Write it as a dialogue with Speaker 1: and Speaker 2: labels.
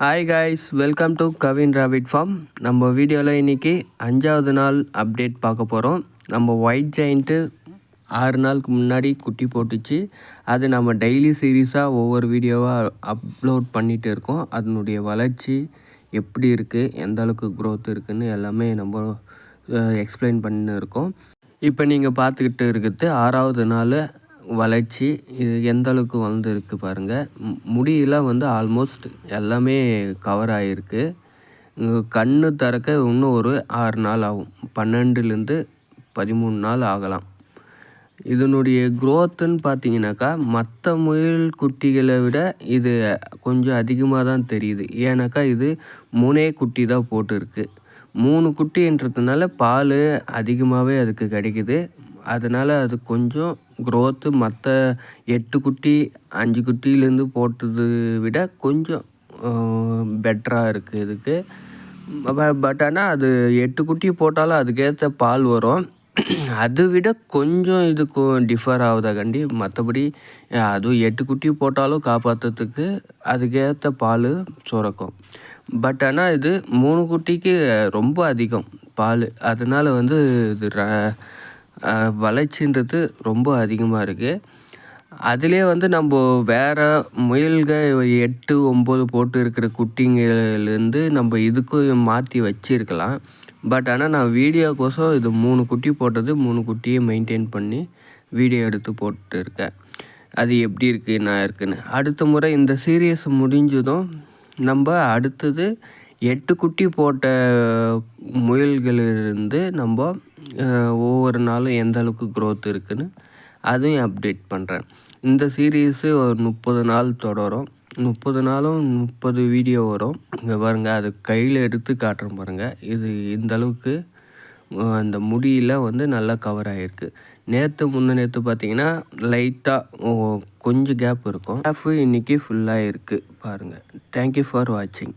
Speaker 1: Hi guys welcome to Kavin rabbit farm நம்ம வீடியோவில் இன்றைக்கி அஞ்சாவது நாள் அப்டேட் பார்க்க போகிறோம் நம்ம ஒயிட் ஜெயிண்ட்டு ஆறு நாளுக்கு முன்னாடி குட்டி போட்டுச்சு. அது நம்ம டெய்லி சீரீஸாக ஒவ்வொரு வீடியோவாக அப்லோட் பண்ணிகிட்டு இருக்கோம். அதனுடைய வளர்ச்சி எப்படி இருக்குது எந்த அளவுக்கு க்ரோத் இருக்குதுன்னு எல்லாமே நம்ம எக்ஸ்பிளைன் பண்ணின்னு இருக்கோம். இப்போ நீங்கள் பார்த்துக்கிட்டு இருக்கிறது ஆறாவது நாள் வளர்ச்சி இது எந்த அளவுக்கு வளர்ந்துருக்கு பாருங்கள் முடியெல்லாம் வந்து ஆல்மோஸ்ட் எல்லாமே கவர் ஆகிருக்கு கண்ணு திறக்க இன்னும் ஒரு ஆறு நாள் ஆகும். பன்னெண்டுலேருந்து பதிமூணு நாள் ஆகலாம். இதனுடைய க்ரோத்துன்னு பார்த்தீங்கன்னாக்கா மற்ற முயல் குட்டிகளை விட இது கொஞ்சம் அதிகமாக தான் தெரியுது. ஏன்னாக்கா இது மூணே குட்டி தான் போட்டிருக்கு. மூணு குட்டின்றதுனால பால் அதிகமாகவே அதுக்கு கிடைக்குது. அதனால் அது கொஞ்சம் க்ரோத்து மற்ற எட்டு குட்டி அஞ்சு குட்டிலேருந்து போட்டது விட கொஞ்சம் பெட்டராக இருக்குது இதுக்கு. பட் ஆனால் அது எட்டு குட்டி போட்டாலும் அதுக்கேற்ற பால் வரும். அதை விட கொஞ்சம் இதுக்கும் டிஃபர் ஆகுதாக்காண்டி மற்றபடி அதுவும் எட்டு குட்டி போட்டாலும் காப்பாற்றுறதுக்கு அதுக்கேற்ற பால் சுரக்கும். பட் ஆனால் இது மூணு குட்டிக்கு ரொம்ப அதிகம் பால். அதனால் வந்து இது வளர்ச்சின்றது ரொம்ப அதிகமாக இருக்குது அதிலே வந்து நம்ம வேறு முயல்கள் எட்டு ஒம்பது போட்டு இருக்கிற குட்டிங்கலேருந்து நம்ம இதுக்கும் மாற்றி வச்சுருக்கலாம். பட் ஆனால் நான் வீடியோக்கோசம் இது மூணு குட்டி போட்டது மூணு குட்டியை மெயின்டைன் பண்ணி வீடியோ எடுத்து போட்டுருக்கேன். அது எப்படி இருக்குது நான் இருக்குன்னு. அடுத்த முறை இந்த சீரியஸ் முடிஞ்சதும் நம்ம அடுத்தது எட்டு குட்டி போட்ட முயல்களிலிருந்து நம்ம ஒவ்வொரு நாளும் எந்த அளவுக்கு க்ரோத் இருக்குதுன்னு அதையும் அப்டேட் பண்ணுறேன் இந்த சீரீஸு ஒரு முப்பது நாள் தொடரும். முப்பது நாளும் முப்பது வீடியோ வரும். இங்கே பாருங்கள் அது கையில் எடுத்து காட்டுறேன் பாருங்கள் இது இந்த அளவுக்கு அந்த முடியில் வந்து நல்லா கவர் ஆகிருக்கு நேற்று முன்ன நேற்று பார்த்தீங்கன்னா லைட்டாக கொஞ்சம் கேப் இருக்கும். கேஃபு இன்றைக்கி ஃபுல்லாக இருக்குது பாருங்கள் தேங்க்யூ ஃபார் வாட்சிங்